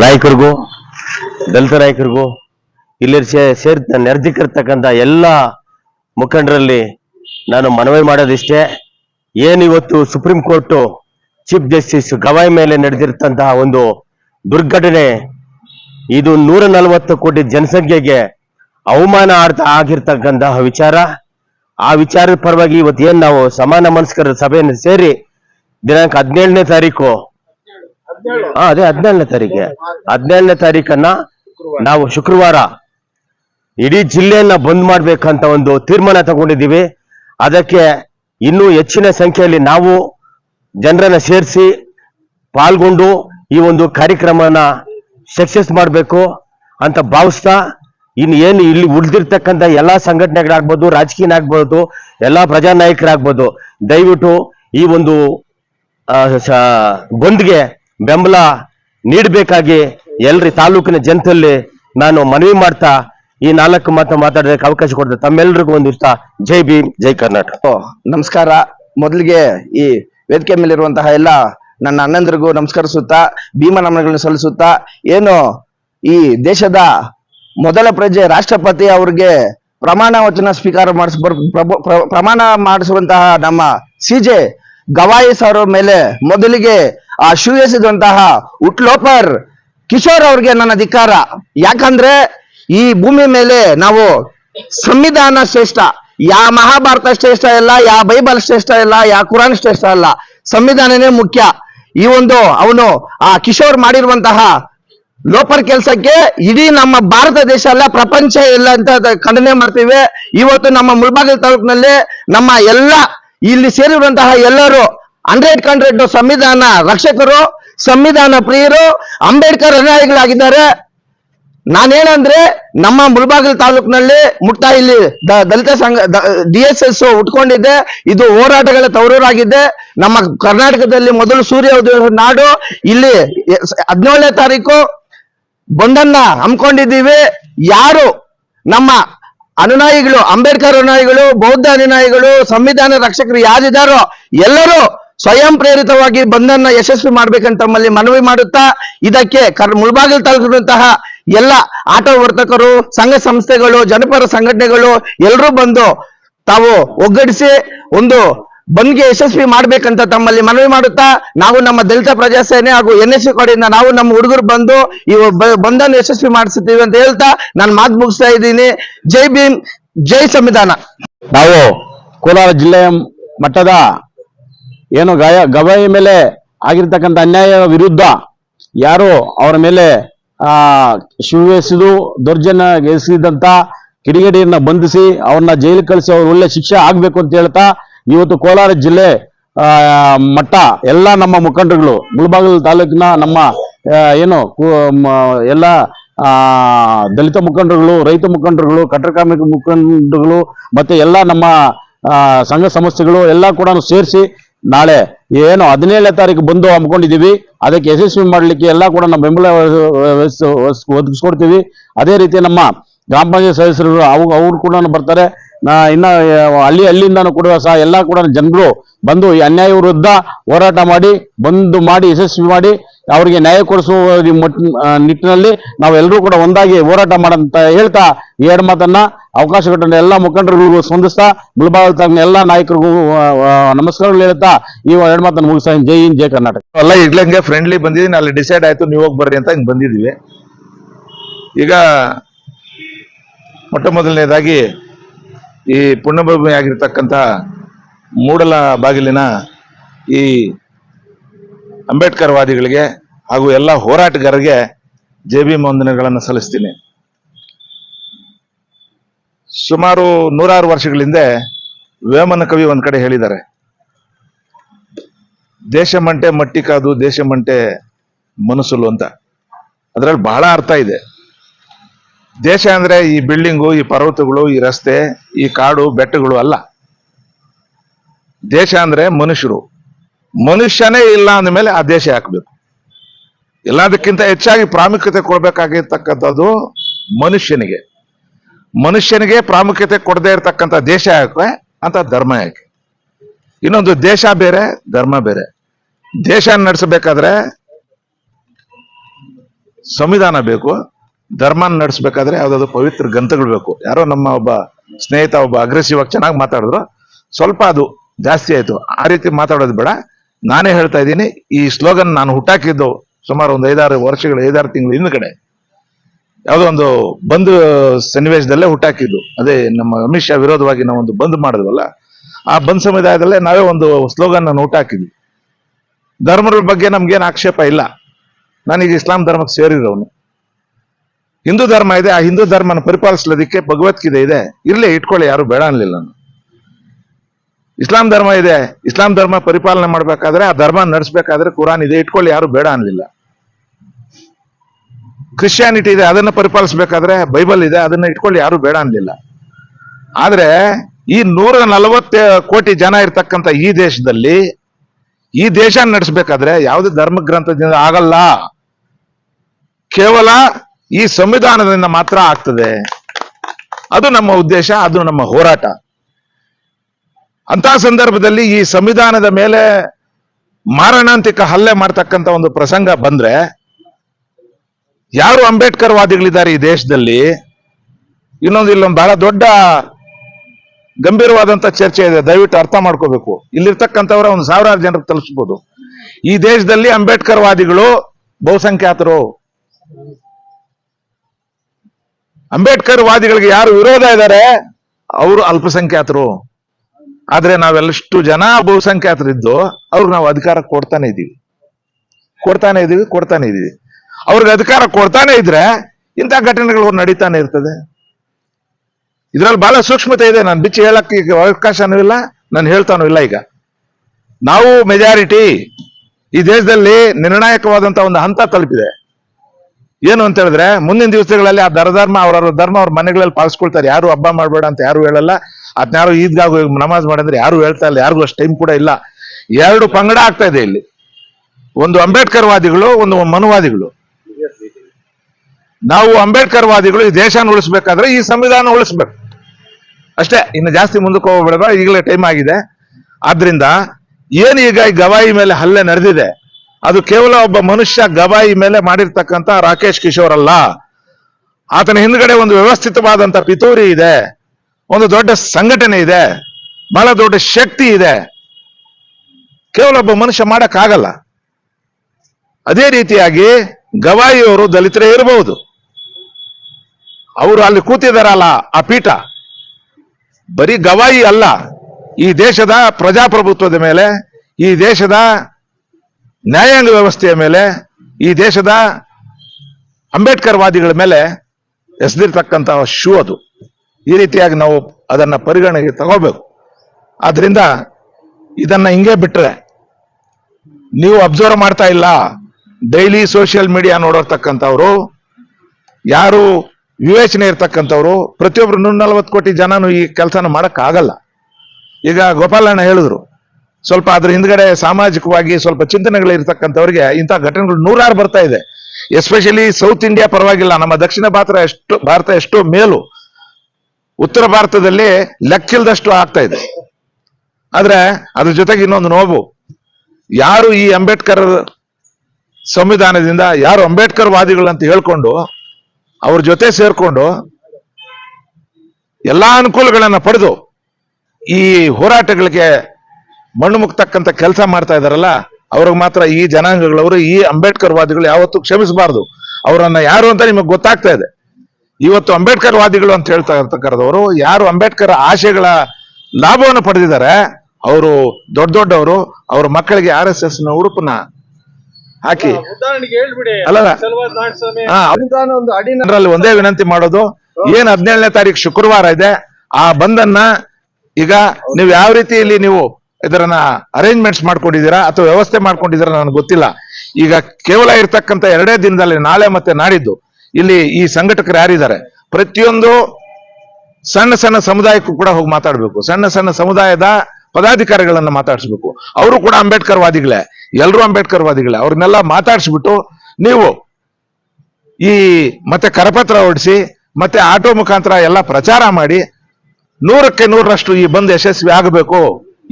ನಾಯಕರಿಗೂ ದಲಿತ ನಾಯಕರಿಗೂ ಇಲ್ಲಿ ಸೇ- ಸೇರ್ ನೆರೆದಿಕ್ಕಿರ್ತಕ್ಕಂಥ ಎಲ್ಲ ಮುಖಂಡರಲ್ಲಿ ನಾನು ಮನವಿ ಮಾಡೋದಿಷ್ಟೇ. ಏನು ಇವತ್ತು supreme court chief justice Gavai ಮೇಲೆ ನಡೆದಿರ್ತಂತಹ ಒಂದು ದುರ್ಘಟನೆ, ಇದು ನೂರ ನಲವತ್ತು ಕೋಟಿ ಜನಸಂಖ್ಯೆಗೆ ಅವಮಾನ ಆಡ್ತಾ ಆಗಿರ್ತಕ್ಕಂತಹ ವಿಚಾರ. ಆ ವಿಚಾರದ ಪರವಾಗಿ ಇವತ್ತು ಏನು ನಾವು ಸಮಾನ ಮನಸ್ಕರ ಸಭೆಯನ್ನು ಸೇರಿ ದಿನಾಂಕ ಹದಿನೇಳನೇ ತಾರೀಕು ಅದೇ ಹದಿನೇಳನೇ ತಾರೀಕೆ ಹದಿನೇಳನೇ ತಾರೀಕನ್ನ ನಾವು ಶುಕ್ರವಾರ ಇಡೀ ಜಿಲ್ಲೆಯನ್ನ ಬಂದ್ ಮಾಡ್ಬೇಕಂತ ಒಂದು ತೀರ್ಮಾನ ತಗೊಂಡಿದ್ದೀವಿ. ಅದಕ್ಕೆ ಇನ್ನೂ ಹೆಚ್ಚಿನ ಸಂಖ್ಯೆಯಲ್ಲಿ ನಾವು ಜನರನ್ನ ಸೇರಿಸಿ ಪಾಲ್ಗೊಂಡು ಈ ಒಂದು ಕಾರ್ಯಕ್ರಮನ ಸಕ್ಸಸ್ ಮಾಡಬೇಕು ಅಂತ ಭಾವಿಸ್ತಾ ಇನ್ನು ಏನು ಇಲ್ಲಿ ಉಳಿದಿರ್ತಕ್ಕಂಥ ಎಲ್ಲಾ ಸಂಘಟನೆಗಳಾಗ್ಬೋದು ರಾಜಕೀಯ ಆಗ್ಬೋದು ಎಲ್ಲಾ ಪ್ರಜಾ ನಾಯಕರಾಗ್ಬೋದು ದಯವಿಟ್ಟು ಈ ಒಂದು ಬಂದ್ಗೆ ಬೆಂಬಲ ನೀಡಬೇಕಾಗಿ ಎಲ್ರಿ ತಾಲೂಕಿನ ಜನತೆಯಲ್ಲಿ ನಾನು ಮನವಿ ಮಾಡ್ತಾ ಈ ನಾಲ್ಕು ಮಾತು ಮಾತಾಡೋದಕ್ಕೆ ಅವಕಾಶ ಕೊಡ್ತೇನೆ. ತಮ್ಮೆಲ್ಲರಿಗೂ ಒಂದು ಇಷ್ಟ. ಜೈ ಭೀಮ್, ಜೈ ಕರ್ನಾಟಕ. ನಮಸ್ಕಾರ. ಮೊದಲಿಗೆ ಈ ವೇದಿಕೆ ಮೇಲಿರುವಂತಹ ಎಲ್ಲ ನನ್ನ ಅಣ್ಣಂದ್ರಿಗೂ ನಮಸ್ಕರಿಸುತ್ತಾ ಭೀಮ ನಮನಗಳನ್ನು ಸಲ್ಲಿಸುತ್ತಾ, ಏನು ಈ ದೇಶದ ಮೊದಲ ಪ್ರಜೆ ರಾಷ್ಟ್ರಪತಿ ಅವ್ರಿಗೆ ಪ್ರಮಾಣ ವಚನ ಸ್ವೀಕಾರ ಮಾಡಿಸ್ ಪ್ರಮಾಣ ಮಾಡಿಸುವಂತಹ ನಮ್ಮ ಸಿಜೆ ಗವಾಯಿಸ್ ಅವರ ಮೇಲೆ ಮೊದಲಿಗೆ ಆ ಶೂ ಎಸೆದಂತಹ ಉಟ್ಲೋಪರ್ ಕಿಶೋರ್ ಅವ್ರಿಗೆ ನನ್ನ ಅಧಿಕಾರ ಯಾಕಂದ್ರೆ ಈ ಭೂಮಿ ಮೇಲೆ ನಾವು ಸಂವಿಧಾನ ಶ್ರೇಷ್ಠ, ಯಾ ಮಹಾಭಾರತ ಶ್ರೇಷ್ಠ ಇಲ್ಲ ಯಾ ಬೈಬಲ್ ಶ್ರೇಷ್ಠ ಇಲ್ಲ ಯಾ ಕುರಾನ್ ಶ್ರೇಷ್ಠ ಅಲ್ಲ, ಸಂವಿಧಾನನೇ ಮುಖ್ಯ. ಈ ಒಂದು ಅವನು ಆ ಕಿಶೋರ್ ಮಾಡಿರುವಂತಹ ಲೋಪರ್ ಕೆಲಸಕ್ಕೆ ಇಡೀ ನಮ್ಮ ಭಾರತ ದೇಶ ಅಲ್ಲ, ಪ್ರಪಂಚ ಇಲ್ಲ ಅಂತ ಖಂಡನೆ ಮಾಡ್ತೀವಿ. ಇವತ್ತು ನಮ್ಮ ಮುಳ್ಬಾಗಿಲು ತಾಲೂಕಿನಲ್ಲಿ ನಮ್ಮ ಎಲ್ಲ ಇಲ್ಲಿ ಸೇರಿರುವಂತಹ ಎಲ್ಲರೂ ಹಂಡ್ರೆಡ್ ಹಂಡ್ರೆಡ್ ಸಂವಿಧಾನ ರಕ್ಷಕರು, ಸಂವಿಧಾನ ಪ್ರಿಯರು, ಅಂಬೇಡ್ಕರ್ ಅನುಯಾಯಿಗಳಾಗಿದ್ದಾರೆ ನಾನೇನಂದ್ರೆ, ನಮ್ಮ ಮುಳಬಾಗಿಲು ತಾಲೂಕಿನಲ್ಲಿ ಮುಟ್ತಾ ಇಲ್ಲಿ ದಲಿತ ಸಂಘ ಡಿ ಎಸ್ ಎಸ್ ಉಟ್ಕೊಂಡಿದ್ದೆ. ಇದು ಹೋರಾಟಗಳ ತವರೂರಾಗಿದ್ದೆ ನಮ್ಮ ಕರ್ನಾಟಕದಲ್ಲಿ ಮೊದಲು ಸೂರ್ಯ ಉದಯ ನಾಡು, ಇಲ್ಲಿ ಹದಿನೇಳನೇ ತಾರೀಕು ಬಂದನ್ನ ಹಮ್ಮಿಕೊಂಡಿದ್ದೀವಿ. ಯಾರು? ನಮ್ಮ ಅನುನಾಯಿಗಳು, ಅಂಬೇಡ್ಕರ್ ಅನುನಾಯಿಗಳು, ಬೌದ್ಧ ಅನುನಾಯಿಗಳು, ಸಂವಿಧಾನ ರಕ್ಷಕರು ಯಾರಿದ್ದಾರೋ ಎಲ್ಲರೂ ಸ್ವಯಂ ಪ್ರೇರಿತವಾಗಿ ಬಂದನ್ನ ಯಶಸ್ವಿ ಮಾಡ್ಬೇಕಂತ ತಮ್ಮಲ್ಲಿ ಮನವಿ ಮಾಡುತ್ತಾ, ಇದಕ್ಕೆ ಕರ್, ಮುಳ್ಬಾಗಿಲು ತಲುಪಿದಂತಹ ಎಲ್ಲ ಆಟೋ ವರ್ತಕರು, ಸಂಘ ಸಂಸ್ಥೆಗಳು, ಜನಪರ ಸಂಘಟನೆಗಳು ಎಲ್ಲರೂ ಬಂದು ತಾವು ಒಗ್ಗಡಿಸಿ ಒಂದು ಬಂದ್ಗೆ ಯಶಸ್ವಿ ಮಾಡ್ಬೇಕಂತ ತಮ್ಮಲ್ಲಿ ಮನವಿ ಮಾಡುತ್ತಾ, ನಾವು ನಮ್ಮ ದಲಿತ ಪ್ರಜಾಸೇನೆ ಹಾಗೂ ಎನ್ ಎಸ್ ಕಡೆಯಿಂದ ನಾವು ನಮ್ಮ ಹುಡುಗರು ಬಂದು ಇವ ಬಂದನ್ನು ಯಶಸ್ವಿ ಮಾಡಿಸುತ್ತೀವಿ ಅಂತ ಹೇಳ್ತಾ ನಾನು ಮಾತು ಮುಗಿಸ್ತಾ ಇದ್ದೀನಿ. ಜೈ ಭೀಮ್, ಜೈ ಸಂವಿಧಾನ. ನಾವು ಕೋಲಾರ ಜಿಲ್ಲೆಯ ಮಟ್ಟದ ಏನು ಗಾಯ ಗವಾಯಿ ಮೇಲೆ ಆಗಿರ್ತಕ್ಕಂಥ ಅನ್ಯಾಯ ವಿರುದ್ಧ ಯಾರು ಅವರ ಮೇಲೆ, ಆ ಶಿವಸಿದು ಎಸೆದು, ದೌರ್ಜನ್ಯ ಎಸಗಿದಂತ ಕಿಡಿಗೇಡಿಯನ್ನ ಬಂಧಿಸಿ ಅವ್ರನ್ನ ಜೈಲು ಕಳಿಸಿ ಅವ್ರು ಒಳ್ಳೆ ಶಿಕ್ಷೆ ಆಗ್ಬೇಕು ಅಂತ ಹೇಳ್ತಾ ಇವತ್ತು ಕೋಲಾರ ಜಿಲ್ಲೆ ಮಟ್ಟ ಎಲ್ಲ ನಮ್ಮ ಮುಖಂಡರುಗಳು ಮುಳಬಾಗಿಲು ತಾಲೂಕಿನ ನಮ್ಮ ಏನು ಎಲ್ಲ ದಲಿತ ಮುಖಂಡರುಗಳು, ರೈತ ಮುಖಂಡರುಗಳು, ಕಟ್ಟಡ ಕಾರ್ಮಿಕ ಮುಖಂಡರುಗಳು, ಮತ್ತೆ ಎಲ್ಲ ನಮ್ಮ ಸಂಘ ಸಂಸ್ಥೆಗಳು ಎಲ್ಲ ಕೂಡ ಸೇರಿಸಿ ನಾಳೆ ಏನು ಹದಿನೇಳನೇ ತಾರೀಕು ಬಂದು ಹಮ್ಮಿಕೊಂಡಿದ್ದೀವಿ. ಅದಕ್ಕೆ ಯಶಸ್ವಿ ಮಾಡಲಿಕ್ಕೆ ಎಲ್ಲ ಕೂಡ ನಮ್ಮ ಬೆಂಬಲ ಒದಗಿಸ್- ಒದಗಿಸ್- ಒದಗಿಸ್ಕೊಡ್ತೀವಿ. ಅದೇ ರೀತಿ ನಮ್ಮ ಗ್ರಾಮ ಪಂಚಾಯತ್ ಸದಸ್ಯರು, ಅವು, ಅವ್ರು ಕೂಡ ಬರ್ತಾರೆ. ನಾ ಇನ್ನ ಹಳ್ಳಿ ಹಳ್ಳಿಯಿಂದನೂ ಕೂಡ ಸಹ ಎಲ್ಲ ಕೂಡ ಜನರು ಬಂದು ಈ ಅನ್ಯಾಯ ವಿರುದ್ಧ ಹೋರಾಟ ಮಾಡಿ, ಬಂದು ಮಾಡಿ, ಯಶಸ್ವಿ ಮಾಡಿ, ಅವರಿಗೆ ನ್ಯಾಯ ಕೊಡಿಸುವ ನಿಟ್ಟಿನಲ್ಲಿ ನಾವೆಲ್ಲರೂ ಕೂಡ ಒಂದಾಗಿ ಹೋರಾಟ ಮಾಡಂತ ಹೇಳ್ತಾ ಈ ಎರಡು ಮಾತನ್ನ ಅವಕಾಶ ಕೊಟ್ಟ ಎಲ್ಲ ಮುಖಂಡರಿಗೂ ಸ್ಪಂದಿಸ್ತಾ ಮುಳಬಾಗಿಲು ಎಲ್ಲ ನಾಯಕರಿಗೂ ನಮಸ್ಕಾರಗಳು ಹೇಳ್ತಾ ಈ ಎರಡು ಮಾತನ್ನು ಮುಗಿಸ್ತಾ. ಜೈ ಇನ್ ಜೈ ಕರ್ನಾಟಕ. ಎಲ್ಲ ಇಡ್ಲಂಗೆ ಫ್ರೆಂಡ್ಲಿ ಬಂದಿದ್ದೀನಿ ಅಲ್ಲಿ ಡಿಸೈಡ್ ಆಯ್ತು, ನೀವು ಹೋಗಿ ಬರ್ರಿ ಅಂತ ಹಿಂಗೆ ಬಂದಿದ್ವಿ. ಈಗ, ಮೊಟ್ಟ ಮೊದಲನೇದಾಗಿ ಈ ಪುಣ್ಯಭೂಮಿ ಆಗಿರ್ತಕ್ಕಂಥ ಮೂಡಲ ಬಾಗಿಲಿನ ಈ ಅಂಬೇಡ್ಕರ್ ವಾದಿಗಳಿಗೆ ಹಾಗೂ ಎಲ್ಲ ಹೋರಾಟಗಾರರಿಗೆ ಜೆ ಬಿ ವಂದನೆಗಳನ್ನು ಸಲ್ಲಿಸ್ತೀನಿ. ಸುಮಾರು ನೂರಾರು ವರ್ಷಗಳ ಹಿಂದೆ ವೇಮನ ಕವಿ ಒಂದ್ ಕಡೆ ಹೇಳಿದ್ದಾರೆ. ದೇಶ ಮಂಟೆ ಮಟ್ಟಿ ಕಾದು ದೇಶ ಮಂಟೆ ಮನಸ್ಸುಲು ಅಂತ. ಅದ್ರಲ್ಲಿ ಬಹಳ ಅರ್ಥ ಇದೆ. ದೇಶ ಅಂದ್ರೆ ಈ ಬಿಲ್ಡಿಂಗು, ಈ ಪರ್ವತಗಳು, ಈ ರಸ್ತೆ, ಈ ಕಾಡು, ಬೆಟ್ಟಗಳು ಅಲ್ಲ. ದೇಶ ಅಂದ್ರೆ ಮನುಷ್ಯರು. ಮನುಷ್ಯನೇ ಇಲ್ಲ ಅಂದ ಮೇಲೆ ಆ ದೇಶ ಹಾಕ್ಬೇಕು ಎಲ್ಲದಕ್ಕಿಂತ ಹೆಚ್ಚಾಗಿ ಪ್ರಾಮುಖ್ಯತೆ ಕೊಡ್ಬೇಕಾಗಿರ್ತಕ್ಕಂಥದ್ದು ಮನುಷ್ಯನಿಗೆ. ಮನುಷ್ಯನಿಗೆ ಪ್ರಾಮುಖ್ಯತೆ ಕೊಡದೇ ಇರತಕ್ಕಂಥ ದೇಶ ಯಾಕೆ? ಅಂತ ಧರ್ಮ ಯಾಕೆ? ಇನ್ನೊಂದು, ದೇಶ ಬೇರೆ, ಧರ್ಮ ಬೇರೆ. ದೇಶ ನಡೆಸಬೇಕಾದ್ರೆ ಸಂವಿಧಾನ ಬೇಕು. ಧರ್ಮ ನಡೆಸ್ಬೇಕಾದ್ರೆ ಯಾವ್ದಾದ್ರು ಪವಿತ್ರ ಗ್ರಂಥಗಳು ಬೇಕು. ಯಾರೋ ನಮ್ಮ ಒಬ್ಬ ಸ್ನೇಹಿತ, ಒಬ್ಬ ಅಗ್ರೆಸಿವ್ ಆಗಿ ಚೆನ್ನಾಗಿ ಮಾತಾಡಿದ್ರು. ಸ್ವಲ್ಪ ಅದು ಜಾಸ್ತಿ ಆಯ್ತು. ಆ ರೀತಿ ಮಾತಾಡೋದು ಬೇಡ. ನಾನೇ ಹೇಳ್ತಾ ಇದ್ದೀನಿ, ಈ ಸ್ಲೋಗನ್ ನಾನು ಹುಟ್ಟಾಕಿದ್ದು ಸುಮಾರು ಒಂದು ಐದಾರು ವರ್ಷಗಳು, ಐದಾರು ತಿಂಗಳು ಹಿಂದ್ಗಡೆ ಯಾವುದೋ ಒಂದು ಬಂದ್ ಸನ್ನಿವೇಶದಲ್ಲೇ ಹುಟ್ಟಾಕಿದ್ದು. ಅದೇ ನಮ್ಮ ಅಮಿತ್ ಶಾ ವಿರೋಧವಾಗಿ ಒಂದು ಬಂದ್ ಮಾಡಿದ್ವಲ್ಲ, ಆ ಬಂದ್ ಸಮುದಾಯದಲ್ಲೇ ನಾವೇ ಒಂದು ಸ್ಲೋಗನ್ ನಾನು ಹುಟ್ಟಾಕಿದ್ವಿ. ಧರ್ಮಗಳ ಬಗ್ಗೆ ನಮ್ಗೇನು ಆಕ್ಷೇಪ ಇಲ್ಲ. ನಾನೀಗ ಇಸ್ಲಾಂ ಧರ್ಮಕ್ಕೆ ಸೇರಿರೋನು. ಹಿಂದೂ ಧರ್ಮ ಇದೆ, ಆ ಹಿಂದೂ ಧರ್ಮನ ಪರಿಪಾಲಿಸಲಿಕ್ಕೆ ಭಗವದ್ಗೀತೆ ಇದೆ. ಇರ್ಲಿ, ಇಟ್ಕೊಳ್ಳಿ, ಯಾರು ಬೇಡ ಅನ್ಲಿಲ್ಲ ನಾನು. ಇಸ್ಲಾಂ ಧರ್ಮ ಇದೆ, ಇಸ್ಲಾಂ ಧರ್ಮ ಪರಿಪಾಲನೆ ಮಾಡ್ಬೇಕಾದ್ರೆ, ಆ ಧರ್ಮ ನಡೆಸಬೇಕಾದ್ರೆ ಕುರಾನ್ ಇದೆ, ಇಟ್ಕೊಳ್ಳಿ, ಯಾರು ಬೇಡ ಅನ್ಲಿಲ್ಲ. ಕ್ರಿಶ್ಚಿಯಾನಿಟಿ ಇದೆ, ಅದನ್ನ ಪರಿಪಾಲಿಸಬೇಕಾದ್ರೆ ಬೈಬಲ್ ಇದೆ, ಅದನ್ನ ಇಟ್ಕೊಳ್ಳಿ, ಯಾರು ಬೇಡ ಅನ್ಲಿಲ್ಲ. ಆದ್ರೆ, ಈ ನೂರ ನಲವತ್ತು ಕೋಟಿ ಜನ ಇರ್ತಕ್ಕಂಥ ಈ ದೇಶದಲ್ಲಿ, ಈ ದೇಶ ನಡೆಸಬೇಕಾದ್ರೆ ಯಾವುದೇ ಧರ್ಮ ಗ್ರಂಥದಿಂದ ಆಗಲ್ಲ. ಕೇವಲ ಈ ಸಂವಿಧಾನದಿಂದ ಮಾತ್ರ ಆಗ್ತದೆ. ಅದು ನಮ್ಮ ಉದ್ದೇಶ, ಅದು ನಮ್ಮ ಹೋರಾಟ. ಅಂತ ಸಂದರ್ಭದಲ್ಲಿ ಈ ಸಂವಿಧಾನದ ಮೇಲೆ ಮಾರಣಾಂತಿಕ ಹಲ್ಲೆ ಮಾಡ್ತಕ್ಕಂಥ ಒಂದು ಪ್ರಸಂಗ ಬಂದ್ರೆ, ಯಾರು ಅಂಬೇಡ್ಕರ್ ವಾದಿಗಳಿದ್ದಾರೆ ಈ ದೇಶದಲ್ಲಿ? ಇನ್ನೊಂದು ಇಲ್ಲೊಂದು ಬಹಳ ದೊಡ್ಡ ಗಂಭೀರವಾದಂತ ಚರ್ಚೆ ಇದೆ. ದಯವಿಟ್ಟು ಅರ್ಥ ಮಾಡ್ಕೋಬೇಕು. ಇಲ್ಲಿರ್ತಕ್ಕಂಥವ್ರ ಒಂದು ಸಾವಿರಾರು ಜನರಿಗೆ ತಲುಪಿಸ್ಬೋದು. ಈ ದೇಶದಲ್ಲಿ ಅಂಬೇಡ್ಕರ್ ವಾದಿಗಳು ಬಹುಸಂಖ್ಯಾತರು. ಅಂಬೇಡ್ಕರ್ ವಾದಿಗಳಿಗೆ ಯಾರು ವಿರೋಧ ಇದ್ದಾರೆ, ಅವರು ಅಲ್ಪಸಂಖ್ಯಾತರು. ಆದ್ರೆ ನಾವೆಲ್ಲಷ್ಟು ಜನ ಬಹುಸಂಖ್ಯಾತರಿದ್ದು, ಅವ್ರಿಗೆ ನಾವು ಅಧಿಕಾರ ಕೊಡ್ತಾನೆ ಇದೀವಿ ಕೊಡ್ತಾನೆ ಇದೀವಿ ಕೊಡ್ತಾನೆ ಇದೀವಿ ಅವ್ರಿಗೆ ಅಧಿಕಾರ ಕೊಡ್ತಾನೆ ಇದ್ರೆ ಇಂಥ ಘಟನೆಗಳು ನಡೀತಾನೆ ಇರ್ತದೆ. ಇದ್ರಲ್ಲಿ ಬಹಳ ಸೂಕ್ಷ್ಮತೆ ಇದೆ, ನಾನು ಬಿಚ್ಚಿ ಹೇಳಕ್ಕೆ ಈಗ ಅವಕಾಶನೂ ಇಲ್ಲ, ನಾನು ಹೇಳ್ತಾನೂ ಇಲ್ಲ ಈಗ. ನಾವು ಮೆಜಾರಿಟಿ ಈ ದೇಶದಲ್ಲಿ ನಿರ್ಣಾಯಕವಾದಂತ ಒಂದು ಹಂತ ತಲುಪಿದೆ. ಏನು ಅಂತ ಹೇಳಿದ್ರೆ, ಮುಂದಿನ ದಿವಸಗಳಲ್ಲಿ ಆ ದರಧರ್ಮ ಅವರವ್ರ ಧರ್ಮ ಅವ್ರ ಮನೆಗಳಲ್ಲಿ ಪಾಲಿಸ್ಕೊಳ್ತಾರೆ. ಯಾರು ಹಬ್ಬ ಮಾಡಬೇಡ ಅಂತ ಯಾರು ಹೇಳಲ್ಲ. ಅದನ್ನಾರು ಈದ್ಗಾಗ ನಮಾಜ್ ಮಾಡಿದ್ರೆ ಯಾರು ಹೇಳ್ತಾ ಇಲ್ಲ, ಯಾರಿಗೂ ಅಷ್ಟು ಟೈಮ್ ಕೂಡ ಇಲ್ಲ. ಎರಡು ಪಂಗಡ ಆಗ್ತಾ ಇದೆ ಇಲ್ಲಿ. ಒಂದು ಅಂಬೇಡ್ಕರ್ ವಾದಿಗಳು, ಒಂದು ಮನುವಾದಿಗಳು. ನಾವು ಅಂಬೇಡ್ಕರ್ ವಾದಿಗಳು ಈ ದೇಶನ ಉಳಿಸ್ಬೇಕಾದ್ರೆ ಈ ಸಂವಿಧಾನ ಉಳಿಸ್ಬೇಕು. ಅಷ್ಟೇ, ಇನ್ನು ಜಾಸ್ತಿ ಮುಂದಕ್ಕೆ ಹೋಗ್ಬೇಡ ಈಗಲೇ ಟೈಮ್ ಆಗಿದೆ. ಆದ್ರಿಂದ, ಏನು ಈಗ ಈ ಗವಾಯಿ ಮೇಲೆ ಹಲ್ಲೆ ನಡೆದಿದೆ ಅದು ಕೇವಲ ಒಬ್ಬ ಮನುಷ್ಯ ಗವಾಯಿ ಮೇಲೆ ಮಾಡಿರ್ತಕ್ಕಂಥ ರಾಕೇಶ್ ಕಿಶೋರ್ ಅಲ್ಲ. ಆತನ ಹಿಂದ್ಗಡೆ ಒಂದು ವ್ಯವಸ್ಥಿತವಾದಂತ ಪಿತೂರಿ ಇದೆ. ಒಂದು ದೊಡ್ಡ ಸಂಘಟನೆ ಇದೆ. ಬಹಳ ದೊಡ್ಡ ಶಕ್ತಿ ಇದೆ. ಕೇವಲ ಒಬ್ಬ ಮನುಷ್ಯ ಮಾಡಕ್ಕಾಗಲ್ಲ. ಅದೇ ರೀತಿಯಾಗಿ ಗವಾಯಿಯವರು ದಲಿತರೇ ಇರಬಹುದು. ಅವರು ಅಲ್ಲಿ ಕೂತಿದಾರಲ್ಲ, ಆ ಪೀಠ. ಬರೀ ಗವಾಯಿ ಅಲ್ಲ. ಈ ದೇಶದ ಪ್ರಜಾಪ್ರಭುತ್ವದ ಮೇಲೆ, ಈ ದೇಶದ ನ್ಯಾಯಾಂಗ ವ್ಯವಸ್ಥೆಯ ಮೇಲೆ ಈ ದೇಶದ ಅಂಬೇಡ್ಕರ್ ವಾದಿಗಳ ಮೇಲೆ ಎಸೆದಿರ್ತಕ್ಕಂತಹ ಶೂ ಅದು. ಈ ರೀತಿಯಾಗಿ ನಾವು ಅದನ್ನ ಪರಿಗಣನೆಗೆ ತಗೋಬೇಕು. ಆದ್ರಿಂದ ಇದನ್ನ ಹಿಂಗೆ ಬಿಟ್ರೆ ನೀವು ಅಬ್ಸರ್ವ್ ಮಾಡ್ತಾ ಇಲ್ಲ. ಡೈಲಿ ಸೋಷಿಯಲ್ ಮೀಡಿಯಾ ನೋಡಿರ್ತಕ್ಕಂಥವ್ರು, ಯಾರು ವಿವೇಚನೆ ಇರ್ತಕ್ಕಂಥವ್ರು, ಪ್ರತಿಯೊಬ್ರು ನೂರ ನಲವತ್ತು ಕೋಟಿ ಜನನು ಈ ಕೆಲಸನ ಮಾಡೋಕ್ಕಾಗಲ್ಲ. ಈಗ ಗೋಪಾಲಣ್ಣ ಹೇಳಿದ್ರು ಸ್ವಲ್ಪ ಅದ್ರ ಹಿಂದ್ಗಡೆ ಸಾಮಾಜಿಕವಾಗಿ ಸ್ವಲ್ಪ ಚಿಂತನೆಗಳು ಇರ್ತಕ್ಕಂಥವ್ರಿಗೆ ಇಂಥ ಘಟನೆಗಳು ನೂರಾರು ಬರ್ತಾ ಇದೆ. ಎಸ್ಪೆಷಲಿ ಸೌತ್ ಇಂಡಿಯಾ ಪರವಾಗಿಲ್ಲ, ನಮ್ಮ ದಕ್ಷಿಣ ಭಾರತ ಎಷ್ಟು, ಭಾರತ ಎಷ್ಟೋ ಮೇಲು ಉತ್ತರ ಭಾರತದಲ್ಲಿ ಲೆಕ್ಕಿಲ್ದಷ್ಟು ಆಗ್ತಾ ಇದೆ. ಆದ್ರೆ ಅದ್ರ ಜೊತೆಗೆ ಇನ್ನೊಂದು ನೋವು, ಯಾರು ಈ ಅಂಬೇಡ್ಕರ್ ಸಂವಿಧಾನದಿಂದ, ಯಾರು ಅಂಬೇಡ್ಕರ್ ವಾದಿಗಳು ಅಂತ ಹೇಳ್ಕೊಂಡು ಅವ್ರ ಜೊತೆ ಸೇರ್ಕೊಂಡು ಎಲ್ಲಾ ಅನುಕೂಲಗಳನ್ನ ಪಡೆದು ಈ ಹೋರಾಟಗಳಿಗೆ ಮಣ್ಣು ಮುಕ್ತಕ್ಕಂತ ಕೆಲಸ ಮಾಡ್ತಾ ಇದಾರಲ್ಲ ಅವ್ರಿಗೆ ಮಾತ್ರ ಈ ಜನಾಂಗಗಳವರು ಈ ಅಂಬೇಡ್ಕರ್ ವಾದಿಗಳು ಯಾವತ್ತೂ ಕ್ಷಮಿಸಬಾರ್ದು. ಅವರನ್ನ ಯಾರು ಅಂತ ನಿಮಗೆ ಗೊತ್ತಾಗ್ತಾ ಇದೆ. ಇವತ್ತು ಅಂಬೇಡ್ಕರ್ ವಾದಿಗಳು ಅಂತ ಹೇಳ್ತಾ ಇರ್ತಕ್ಕಂಥವ್ರು ಯಾರು ಅಂಬೇಡ್ಕರ್ ಆಶೆಗಳ ಲಾಭವನ್ನು ಪಡೆದಿದ್ದಾರೆ ಅವರು ದೊಡ್ಡ ದೊಡ್ಡವರು ಅವ್ರ ಮಕ್ಕಳಿಗೆ ಆರ್ ಎಸ್ ಎಸ್ನ ಉಡುಪನ್ನ ಹಾಕಿ. ಅಲ್ಲ ಒಂದು ವಿನಂತಿ ಮಾಡೋದು ಏನ್ ಹದಿನೇಳನೇ ತಾರೀಕು ಶುಕ್ರವಾರ ಇದೆ ಆ ಬಂದನ್ನ ಈಗ ನೀವು ಯಾವ ರೀತಿಯಲ್ಲಿ ನೀವು ಇದರನ್ನ ಅರೇಂಜ್ಮೆಂಟ್ಸ್ ಮಾಡ್ಕೊಂಡಿದ್ದೀರಾ ಅಥವಾ ವ್ಯವಸ್ಥೆ ಮಾಡ್ಕೊಂಡಿದ್ದೀರಾ ನನಗೆ ಗೊತ್ತಿಲ್ಲ. ಈಗ ಕೇವಲ ಇರ್ತಕ್ಕಂಥ ಎರಡೇ ದಿನದಲ್ಲಿ ನಾಳೆ ಮತ್ತೆ ನಾಡಿದ್ದು ಇಲ್ಲಿ ಈ ಸಂಘಟಕರು ಯಾರಿದ್ದಾರೆ? ಪ್ರತಿಯೊಂದು ಸಣ್ಣ ಸಣ್ಣ ಸಮುದಾಯಕ್ಕೂ ಕೂಡ ಹೋಗಿ ಮಾತಾಡಬೇಕು. ಸಣ್ಣ ಸಣ್ಣ ಸಮುದಾಯದ ಪದಾಧಿಕಾರಿಗಳನ್ನ ಮಾತಾಡಿಸ್ಬೇಕು. ಅವರು ಕೂಡ ಅಂಬೇಡ್ಕರ್ ವಾದಿಗಳೇ. ಎಲ್ಲರೂ ಅಂಬೇಡ್ಕರ್ ವಾದಿಗಳೇ. ಅವ್ರನ್ನೆಲ್ಲ ಮಾತಾಡಿಸ್ಬಿಟ್ಟು ನೀವು ಈ ಮತ್ತೆ ಕರಪತ್ರ ಹೊಡಿಸಿ, ಮತ್ತೆ ಆಟೋ ಮುಖಾಂತರ ಎಲ್ಲ ಪ್ರಚಾರ ಮಾಡಿ ನೂರಕ್ಕೆ ನೂರರಷ್ಟು ಈ ಬಂದ್ ಯಶಸ್ವಿ ಆಗಬೇಕು.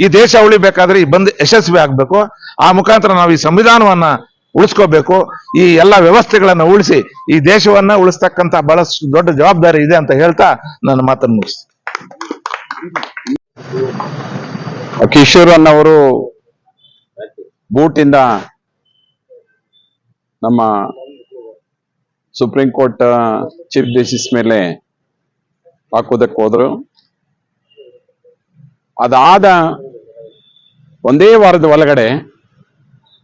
ಈ ದೇಶ ಉಳಿಬೇಕಾದ್ರೆ ಈ ಬಂದ್ ಯಶಸ್ವಿ ಆಗ್ಬೇಕು. ಆ ಮುಖಾಂತರ ನಾವು ಈ ಸಂವಿಧಾನವನ್ನ ಉಳಿಸ್ಕೋಬೇಕು. ಈ ಎಲ್ಲ ವ್ಯವಸ್ಥೆಗಳನ್ನ ಉಳಿಸಿ ಈ ದೇಶವನ್ನ ಉಳಿಸ್ತಕ್ಕಂತ ಬಹಳಷ್ಟು ದೊಡ್ಡ ಜವಾಬ್ದಾರಿ ಇದೆ ಅಂತ ಹೇಳ್ತಾ ನನ್ನ ಮಾತನ್ನು ಮುಗಿಸ್ತೀನಿ. ಕಿಶೋರ್ ಅನ್ನವರು ಬೂಟಿಂದ ನಮ್ಮ ಸುಪ್ರೀಂ ಕೋರ್ಟ್, ಚೀಫ್ ಜಸ್ಟಿಸ್ ಮೇಲೆ ಹಾಕೋದಕ್ಕೆ ಹೋದ್ರು. ಅದಾದ ಒಂದೇ ವಾರದ ಒಳಗಡೆ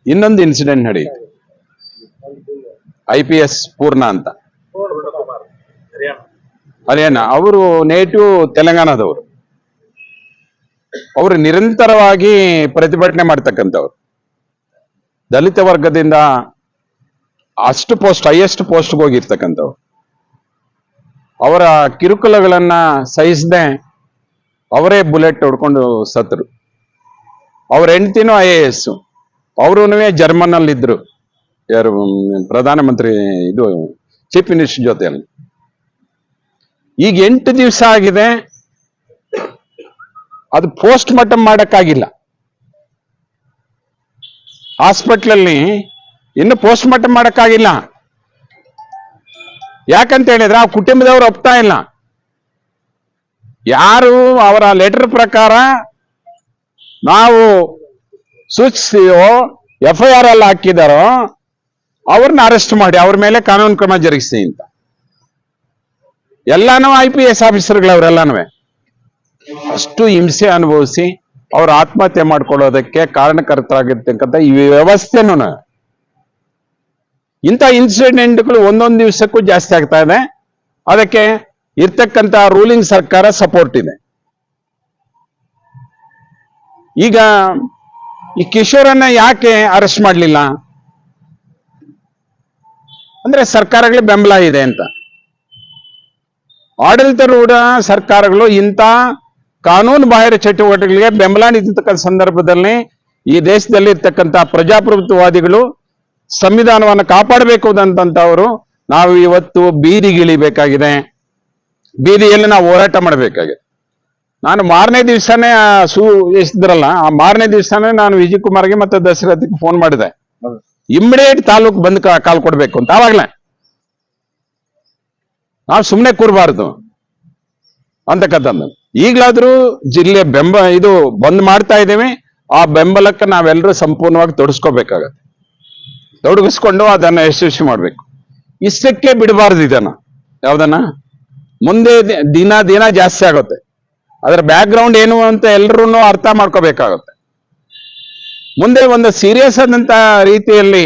ಇನ್ನೊಂದು ಇನ್ಸಿಡೆಂಟ್ ನಡೆಯಿತು. ಐ ಪಿ ಎಸ್ ಪೂರ್ಣ ಅಂತ. ಹರಿಯಾಣ. ಅವರು ನೇಟಿವ್ ತೆಲಂಗಾಣದವರು. ಅವರು ನಿರಂತರವಾಗಿ ಪ್ರತಿಭಟನೆ ಮಾಡ್ತಕ್ಕಂಥವ್ರು. ದಲಿತ ವರ್ಗದಿಂದ ಅಷ್ಟು ಪೋಸ್ಟ್ ಹೈಯೆಸ್ಟ್ ಪೋಸ್ಟ್ಗೆ ಹೋಗಿರ್ತಕ್ಕಂಥವ್ರು. ಅವರ ಕಿರುಕುಲಗಳನ್ನ ಸಹಿಸದೆ ಅವರೇ ಬುಲೆಟ್ ಹೊಡ್ಕೊಂಡು ಸತ್ರು ಅವ್ರ ಹೆಂಡತಿನೂ ಐ ಎ ಎಸ್ ಅವರು ಜರ್ಮನ್ ಅಲ್ಲಿ ಇದ್ರು ಯಾರು ಪ್ರಧಾನಮಂತ್ರಿ, ಇದು, ಚೀಫ್ ಮಿನಿಸ್ಟರ್ ಜೊತೆಯಲ್ಲಿ. ಈಗ ಎಂಟು ದಿವಸ ಆಗಿದೆ. ಅದು ಪೋಸ್ಟ್ ಮಾರ್ಟಮ್ ಮಾಡಕ್ಕಾಗಿಲ್ಲ. ಹಾಸ್ಪಿಟ್ಲಲ್ಲಿ ಇನ್ನು ಪೋಸ್ಟ್ ಮಾರ್ಟಮ್ ಮಾಡಕ್ಕಾಗಿಲ್ಲ. ಯಾಕಂತ ಹೇಳಿದ್ರೆ ಆ ಕುಟುಂಬದವ್ರು ಒಪ್ತಾ ಇಲ್ಲ. ಯಾರು ಅವರ ಲೆಟರ್ ಪ್ರಕಾರ ನಾವು ಸೂಚಿಸಿಯೋ ಎಫ್ ಐ ಆರ್ ಅಲ್ಲಿ ಹಾಕಿದಾರೋ, ಅವ್ರನ್ನ ಅರೆಸ್ಟ್ ಮಾಡಿ, ಅವ್ರ ಮೇಲೆ ಕಾನೂನು ಕ್ರಮ ಜರುಗಿಸಿ ಅಂತ. ಎಲ್ಲಾನು ಐ ಪಿ ಎಸ್ ಆಫೀಸರ್ಗಳವರೆಲ್ಲಾನು ಅಷ್ಟು ಹಿಂಸೆ ಅನುಭವಿಸಿ ಅವ್ರು ಆತ್ಮಹತ್ಯೆ ಮಾಡ್ಕೊಳ್ಳೋದಕ್ಕೆ ಕಾರಣಕರ್ತರಾಗಿರ್ತಕ್ಕಂಥ ಈ ವ್ಯವಸ್ಥೆನೂ ಇಂಥ ಇನ್ಸಿಡೆಂಟ್ಗಳು ಒಂದೊಂದು ದಿವಸಕ್ಕೂ ಜಾಸ್ತಿ ಆಗ್ತಾ ಇದೆ. ಅದಕ್ಕೆ ಇರ್ತಕ್ಕಂಥ ರೂಲಿಂಗ್ ಸರ್ಕಾರ ಸಪೋರ್ಟ್ ಇದೆ. ಈಗ ಈ ಕಿಶೋರನ್ನ ಯಾಕೆ ಅರೆಸ್ಟ್ ಮಾಡಲಿಲ್ಲ? ಅಂದ್ರೆ ಸರ್ಕಾರಗಳ ಬೆಂಬಲ ಇದೆ ಅಂತ. ಆಡಳಿತಾರೂಢ ಸರ್ಕಾರಗಳು ಇಂಥ ಕಾನೂನು ಬಾಹಿರ ಚಟುವಟಿಕೆಗಳಿಗೆ ಬೆಂಬಲ ನೀಡಿರ್ತಕ್ಕಂಥ ಸಂದರ್ಭದಲ್ಲಿ ಈ ದೇಶದಲ್ಲಿ ಇರ್ತಕ್ಕಂಥ ಪ್ರಜಾಪ್ರಭುತ್ವವಾದಿಗಳು ಸಂವಿಧಾನವನ್ನು ಕಾಪಾಡಬೇಕು ಅಂತಂತವರು ನಾವು ಇವತ್ತು ಬೀದಿಗಿಳಿಬೇಕಾಗಿದೆ ಬೀದಿಯಲ್ಲಿ ನಾವು ಹೋರಾಟ ಮಾಡಬೇಕಾಗಿದೆ ನಾನು ಮಾರನೇ ದಿವಸನೇ ಸು ಎಷ್ಟಿದ್ರಲ್ಲ ಆ ಮಾರನೇ ದಿವಸನೇ ನಾನು ವಿಜಯ್ ಕುಮಾರ್ಗೆ ಮತ್ತೆ ದಶರಥಕ್ಕೆ ಫೋನ್ ಮಾಡಿದೆ. ಇಮ್ಮಿಡಿಯೇಟ್ ತಾಲೂಕ್ ಬಂದ್ ಕಾಲ್ ಕೊಡ್ಬೇಕು ಅಂತ. ಆವಾಗ್ಲೇ. ನಾವು ಸುಮ್ಮನೆ ಅಂತ ಅಂತಕ್ಕಂಥದ್ದು ಈಗಲಾದ್ರೂ ಜಿಲ್ಲೆ ಬೆಂಬ ಇದು ಬಂದ್ ಮಾಡ್ತಾ ಇದ್ದೀವಿ. ಆ ಬೆಂಬಲಕ್ಕೆ ನಾವೆಲ್ಲರೂ ಸಂಪೂರ್ಣವಾಗಿ ತೊಡಸ್ಕೋಬೇಕಾಗತ್ತೆ. ತೊಡಗಿಸ್ಕೊಂಡು ಅದನ್ನ ಯಶಸ್ವಿ ಮಾಡ್ಬೇಕು. ಇಷ್ಟಕ್ಕೆ ಬಿಡಬಾರ್ದು ಇದನ್ನ. ಯಾವ್ದನ್ನ? ಮುಂದೆ ದಿನ ದಿನ ಜಾಸ್ತಿ ಆಗುತ್ತೆ. ಅದರ ಬ್ಯಾಕ್ ಗ್ರೌಂಡ್ ಏನು ಅಂತ ಎಲ್ಲರೂ ಅರ್ಥ ಮಾಡ್ಕೋಬೇಕಾಗುತ್ತೆ. ಮುಂದೆ ಒಂದು ಸೀರಿಯಸ್ ಆದಂತ ರೀತಿಯಲ್ಲಿ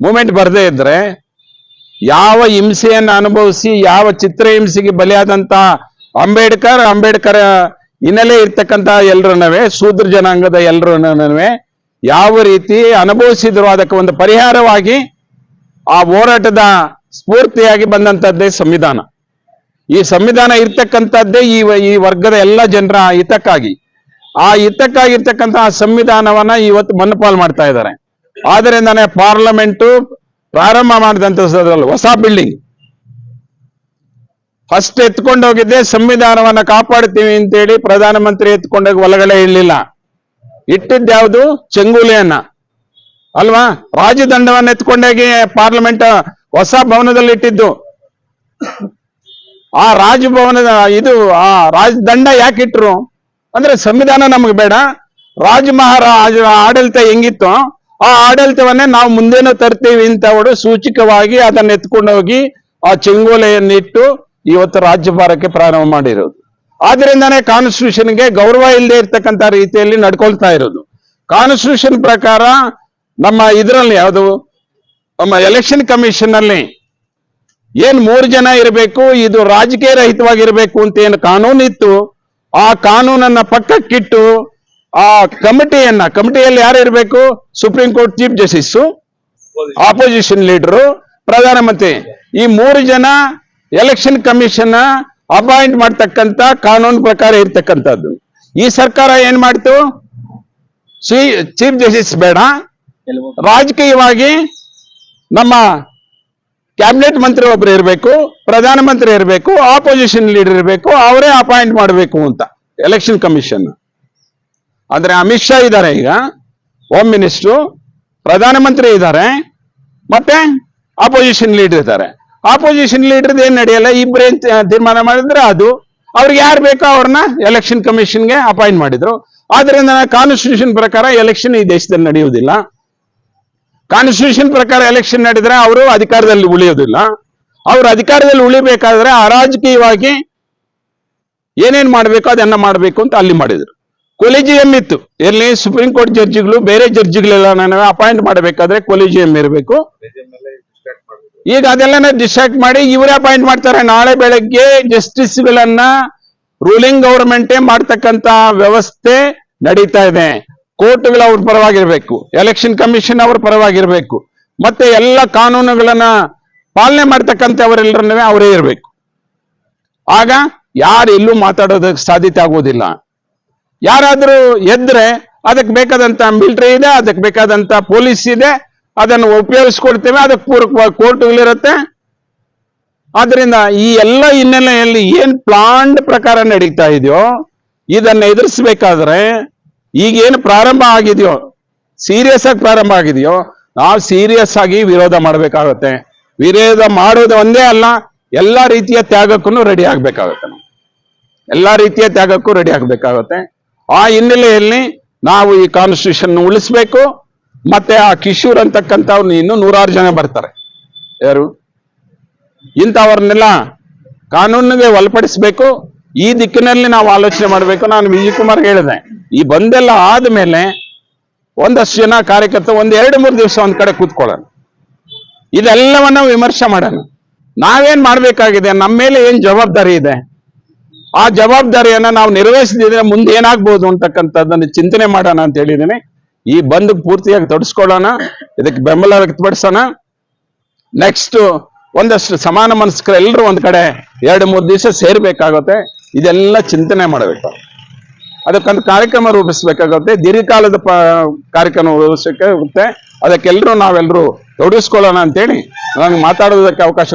ಮೂಮೆಂಟ್ ಬರದೇ ಇದ್ರೆ ಯಾವ ಹಿಂಸೆಯನ್ನು ಅನುಭವಿಸಿ, ಯಾವ ಚಿತ್ರಹಿಂಸೆಗೆ ಬಲಿಯಾದಂತ ಅಂಬೇಡ್ಕರ್ ಅಂಬೇಡ್ಕರ್ ಹಿನ್ನೆಲೆ ಇರ್ತಕ್ಕಂತ ಎಲ್ರನ್ನವೇ, ಶೂದ್ರ ಜನಾಂಗದ ಎಲ್ರನ್ನವೇ ಯಾವ ರೀತಿ ಅನುಭವಿಸಿದ್ರು ಅದಕ್ಕೆ ಒಂದು ಪರಿಹಾರವಾಗಿ ಆ ಹೋರಾಟದ ಸ್ಫೂರ್ತಿಯಾಗಿ ಬಂದಂತದ್ದೇ ಸಂವಿಧಾನ. ಈ ಸಂವಿಧಾನ ಇರ್ತಕ್ಕಂಥದ್ದೇ ಈ ಈ ವರ್ಗದ ಎಲ್ಲ ಜನರ ಹಿತಕ್ಕಾಗಿ. ಆ ಹಿತಕ್ಕಾಗಿರ್ತಕ್ಕಂತಹ ಸಂವಿಧಾನವನ್ನ ಇವತ್ತು ಮಣ್ಣುಪಾಲು ಮಾಡ್ತಾ ಇದ್ದಾರೆ. ಆದ್ದರಿಂದಾನೆ ಪಾರ್ಲಮೆಂಟು ಪ್ರಾರಂಭ ಮಾಡಿದಂತ ಹೊಸ ಬಿಲ್ಡಿಂಗ್ ಫಸ್ಟ್ ಎತ್ಕೊಂಡು ಹೋಗಿದ್ದೆ, ಸಂವಿಧಾನವನ್ನ ಕಾಪಾಡ್ತೀವಿ ಅಂತೇಳಿ ಪ್ರಧಾನಮಂತ್ರಿ ಎತ್ಕೊಂಡೋಗಿ ಒಳಗಡೆ ಇರಲಿಲ್ಲ. ಇಟ್ಟಿದ್ಯಾವುದು ಚಂಗೂಲಿಯನ್ನ. ಅಲ್ವಾ? ರಾಜದಂಡವನ್ನ ಎತ್ಕೊಂಡೋಗಿ ಪಾರ್ಲಿಮೆಂಟ್ ಹೊಸ ಭವನದಲ್ಲಿ ಇಟ್ಟಿದ್ದು. ಆ ರಾಜಭವನದ ಇದು, ಆ ರಾಜದಂಡ ಯಾಕೆ ಇಟ್ರು? ಅಂದ್ರೆ ಸಂವಿಧಾನ ನಮಗೆ ಬೇಡ. ರಾಜ ಮಹಾರಾಜ ಆಡಳಿತ ಹೆಂಗಿತ್ತು, ಆ ಆಡಳಿತವನ್ನೇ ನಾವು ಮುಂದೇನು ತರ್ತೀವಿ ಅಂತ ಅವರು ಸೂಚಕವಾಗಿ ಅದನ್ನ ಎತ್ಕೊಂಡು ಹೋಗಿ ಆ ಚೆಂಗೋಲೆಯನ್ನಿಟ್ಟು ಇವತ್ತು ರಾಜ್ಯಭಾರಕ್ಕೆ ಪ್ರಾರಂಭ ಮಾಡಿರೋದು. ಆದ್ರಿಂದಾನೇ ಕಾನ್ಸ್ಟಿಟ್ಯೂಷನ್ಗೆ ಗೌರವ ಇಲ್ಲದೆ ಇರ್ತಕ್ಕಂಥ ರೀತಿಯಲ್ಲಿ ನಡ್ಕೊಳ್ತಾ ಇರೋದು. ಕಾನ್ಸ್ಟಿಟ್ಯೂಷನ್ ಪ್ರಕಾರ ನಮ್ಮ ಇದರಲ್ಲಿ ಯಾವುದು? ನಮ್ಮ ಎಲೆಕ್ಷನ್ ಕಮಿಷನ್ ಅಲ್ಲಿ ಏನ್ ಮೂರು ಜನ ಇರಬೇಕು, ಇದು ರಾಜಕೀಯ ರಹಿತವಾಗಿರ್ಬೇಕು ಅಂತ ಏನು ಕಾನೂನಿತ್ತು ಆ ಕಾನೂನನ್ನ ಪಕ್ಕಕ್ಕಿಟ್ಟು ಆ ಕಮಿಟಿಯನ್ನ, ಕಮಿಟಿಯಲ್ಲಿ ಯಾರು ಇರಬೇಕು? Supreme court chief justice opposition leader ಪ್ರಧಾನಮಂತ್ರಿ. ಈ ಮೂರು ಜನ ಎಲೆಕ್ಷನ್ ಕಮಿಷನ್ ಅಪಾಯಿಂಟ್ ಮಾಡ್ತಕ್ಕಂತ ಕಾನೂನು ಪ್ರಕಾರ ಇರ್ತಕ್ಕಂಥದ್ದು. ಈ ಸರ್ಕಾರ ಏನ್ ಮಾಡ್ತು? ಚೀಫ್ ಜಸ್ಟಿಸ್ ಬೇಡ. ರಾಜಕೀಯವಾಗಿ ನಮ್ಮ ಕ್ಯಾಬಿನೆಟ್ ಮಂತ್ರಿ ಒಬ್ರು ಇರಬೇಕು ಪ್ರಧಾನಮಂತ್ರಿ ಇರಬೇಕು ಆಪೋಸಿಷನ್ ಲೀಡರ್ ಇರಬೇಕು, ಅವರೇ ಅಪಾಯಿಂಟ್ ಮಾಡಬೇಕು ಅಂತ ಎಲೆಕ್ಷನ್ ಕಮಿಷನ್ ಅಂದ್ರೆ ಅಮಿತ್ ಶಾ ಇದ್ದಾರೆ ಈಗ ಹೋಮ್ ಮಿನಿಸ್ಟ್ರು ಪ್ರಧಾನಮಂತ್ರಿ ಇದ್ದಾರೆ, ಮತ್ತೆ ಅಪೋಸಿಷನ್ ಲೀಡರ್ ಇದ್ದಾರೆ. ಆಪೋಸಿಷನ್ ಲೀಡರ್ ಏನ್ ನಡೆಯಲ್ಲ ಇಬ್ಬರೇನ್ ತೀರ್ಮಾನ ಮಾಡಿದ್ರೆ ಅದು, ಅವ್ರಿಗೆ ಯಾರು ಬೇಕೋ ಅವ್ರನ್ನ ಎಲೆಕ್ಷನ್ ಕಮಿಷನ್ಗೆ ಅಪಾಯಿಂಟ್ ಮಾಡಿದ್ರು. ಆದ್ರಿಂದ ಕಾನ್ಸ್ಟಿಟ್ಯೂಷನ್ ಪ್ರಕಾರ ಎಲೆಕ್ಷನ್ ಈ ದೇಶದಲ್ಲಿ ನಡೆಯುವುದಿಲ್ಲ. ಕಾನ್ಸ್ಟಿಟ್ಯೂಷನ್ ಪ್ರಕಾರ ಎಲೆಕ್ಷನ್ ನಡೆದ್ರೆ ಅವರು ಅಧಿಕಾರದಲ್ಲಿ ಉಳಿಯೋದಿಲ್ಲ. ಅವರು ಅಧಿಕಾರದಲ್ಲಿ ಉಳಿಬೇಕಾದ್ರೆ ಅರಾಜಕೀಯವಾಗಿ ಏನೇನ್ ಮಾಡ್ಬೇಕು ಅದನ್ನ ಮಾಡ್ಬೇಕು ಅಂತ ಅಲ್ಲಿ ಮಾಡಿದ್ರು. ಕೊಲಿಜಿಯಂ ಇತ್ತು. ಎಲ್ಲಿ ಸುಪ್ರೀಂ ಕೋರ್ಟ್ ಜಡ್ಜಿಗಳು ಬೇರೆ ಜಡ್ಜಿಗಳೆಲ್ಲ ನಾನು ಅಪಾಯಿಂಟ್ ಮಾಡಬೇಕಾದ್ರೆ ಕೊಲಿಜಿಯಂ ಇರಬೇಕು. ಈಗ ಅದೆಲ್ಲ ಡಿಸ್ಟ್ರಾಕ್ಟ್ ಮಾಡಿ ಇವರೇ ಅಪಾಯಿಂಟ್ ಮಾಡ್ತಾರೆ. ನಾಳೆ ಬೆಳಗ್ಗೆ ಜಸ್ಟಿಸ್ಗಳನ್ನ ರೂಲಿಂಗ್ ಗೌರ್ಮೆಂಟೇ ಮಾಡ್ತಕ್ಕಂತ ವ್ಯವಸ್ಥೆ ನಡೀತಾ ಇದೆ. ಕೋರ್ಟ್ಗಳು ಅವ್ರ ಪರವಾಗಿರ್ಬೇಕು. ಎಲೆಕ್ಷನ್ ಕಮಿಷನ್ ಅವ್ರ ಪರವಾಗಿರ್ಬೇಕು. ಮತ್ತೆ ಎಲ್ಲ ಕಾನೂನುಗಳನ್ನ ಪಾಲನೆ ಮಾಡ್ತಕ್ಕಂಥವರೆಲ್ಲರನ್ನೂ ಅವರೇ ಇರಬೇಕು. ಆಗ ಯಾರು ಎಲ್ಲೂ ಮಾತಾಡೋದಕ್ಕೆ ಸಾಧ್ಯತೆ ಆಗೋದಿಲ್ಲ. ಯಾರಾದರೂ ಎದ್ರೆ ಅದಕ್ಕೆ ಬೇಕಾದಂತ ಮಿಲಿಟರಿ ಇದೆ, ಅದಕ್ಕೆ ಬೇಕಾದಂತ ಪೊಲೀಸ್ ಇದೆ, ಅದನ್ನು ಉಪಯೋಗಿಸ್ಕೊಡ್ತೇವೆ ಅದಕ್ಕೆ ಪೂರಕವಾಗಿ ಕೋರ್ಟ್ಗಳಿರುತ್ತೆ ಆದ್ರಿಂದ ಈ ಎಲ್ಲ ಹಿನ್ನೆಲೆಯಲ್ಲಿ ಏನ್ ಪ್ಲಾಂಡ್ ಪ್ರಕಾರ ನಡೀತಾ ಇದೆಯೋ, ಇದನ್ನ ಎದುರಿಸ್ಬೇಕಾದ್ರೆ ಈಗೇನು ಪ್ರಾರಂಭ ಆಗಿದೆಯೋ ಸೀರಿಯಸ್ ಆಗಿ ಪ್ರಾರಂಭ ಆಗಿದೆಯೋ, ನಾವು ಸೀರಿಯಸ್ ಆಗಿ ವಿರೋಧ ಮಾಡಬೇಕಾಗುತ್ತೆ. ವಿರೋಧ ಮಾಡೋದು ಒಂದೇ ಅಲ್ಲ, ಎಲ್ಲಾ ರೀತಿಯ ತ್ಯಾಗಕ್ಕೂ ರೆಡಿ ಆಗಬೇಕಾಗುತ್ತೆ ನಾವು. ಎಲ್ಲಾ ರೀತಿಯ ತ್ಯಾಗಕ್ಕೂ ರೆಡಿ ಆಗಬೇಕಾಗುತ್ತೆ. ಆ ಹಿನ್ನೆಲೆಯಲ್ಲಿ ನಾವು ಈ ಕಾನ್ಸ್ಟಿಟ್ಯೂಷನ್ ಉಳಿಸ್ಬೇಕು, ಮತ್ತೆ ಆ ಕಿಶೋರ್ ಅಂತಕ್ಕಂಥವ್ರು ಇನ್ನೂ ನೂರಾರು ಜನ ಬರ್ತಾರೆ. ಯಾರು? ಇಂಥವ್ರನ್ನೆಲ್ಲ ಕಾನೂನಿಗೆ ಒಳಪಡಿಸ್ಬೇಕು ಈ ದಿಕ್ಕಿನಲ್ಲಿ ನಾವು ಆಲೋಚನೆ ಮಾಡಬೇಕು. ನಾನು ವಿಜಯ್ ಕುಮಾರ್ ಹೇಳಿದೆ. ಈ ಬಂದೆಲ್ಲ ಆದ್ಮೇಲೆ ಒಂದಷ್ಟು ಜನ ಕಾರ್ಯಕರ್ತ ಒಂದ್ ಎರಡು, ಮೂರು ದಿವಸ ಒಂದ್ ಕಡೆ ಕೂತ್ಕೊಳ್ಳೋಣ. ಇದೆಲ್ಲವನ್ನ ವಿಮರ್ಶೆ ಮಾಡೋಣ. ನಾವೇನ್ ಮಾಡ್ಬೇಕಾಗಿದೆ? ನಮ್ಮ ಮೇಲೆ ಏನ್ ಜವಾಬ್ದಾರಿ ಇದೆ? ಆ ಜವಾಬ್ದಾರಿಯನ್ನ ನಾವು ನಿರ್ವಹಿಸದಿದ್ರೆ ಮುಂದೆ ಏನಾಗ್ಬೋದು ಅಂತಕ್ಕಂಥದ್ದನ್ನು ಚಿಂತನೆ ಮಾಡೋಣ ಅಂತ ಹೇಳಿದ್ದೀನಿ. ಈ ಬಂದ್ ಪೂರ್ತಿಯಾಗಿ ತೊಡಸ್ಕೊಳ್ಳೋಣ. ಇದಕ್ಕೆ ಬೆಂಬಲ ವ್ಯಕ್ತಪಡಿಸೋಣ. ನೆಕ್ಸ್ಟ್ ಒಂದಷ್ಟು ಸಮಾನ ಮನಸ್ಕರ ಎಲ್ಲರೂ ಒಂದ್ ಕಡೆ ಎರಡು, ಮೂರು ದಿವಸ ಸೇರ್ಬೇಕಾಗುತ್ತೆ. ಇದೆಲ್ಲ ಚಿಂತನೆ ಮಾಡಬೇಕು. ಅದಕ್ಕೊಂದು ಕಾರ್ಯಕ್ರಮ ರೂಪಿಸಬೇಕಾಗುತ್ತೆ. ದೀರ್ಘಕಾಲದ ಪ, ಕಾರ್ಯಕ್ರಮ ರೂಪಿಸಬೇಕಾಗುತ್ತೆ ಅದಕ್ಕೆಲ್ಲರೂ ನಾವೆಲ್ಲರೂ ತೊಡಗಿಸ್ಕೊಳ್ಳೋಣ ಅಂತೇಳಿ ನನಗೆ ಮಾತಾಡೋದಕ್ಕೆ ಅವಕಾಶ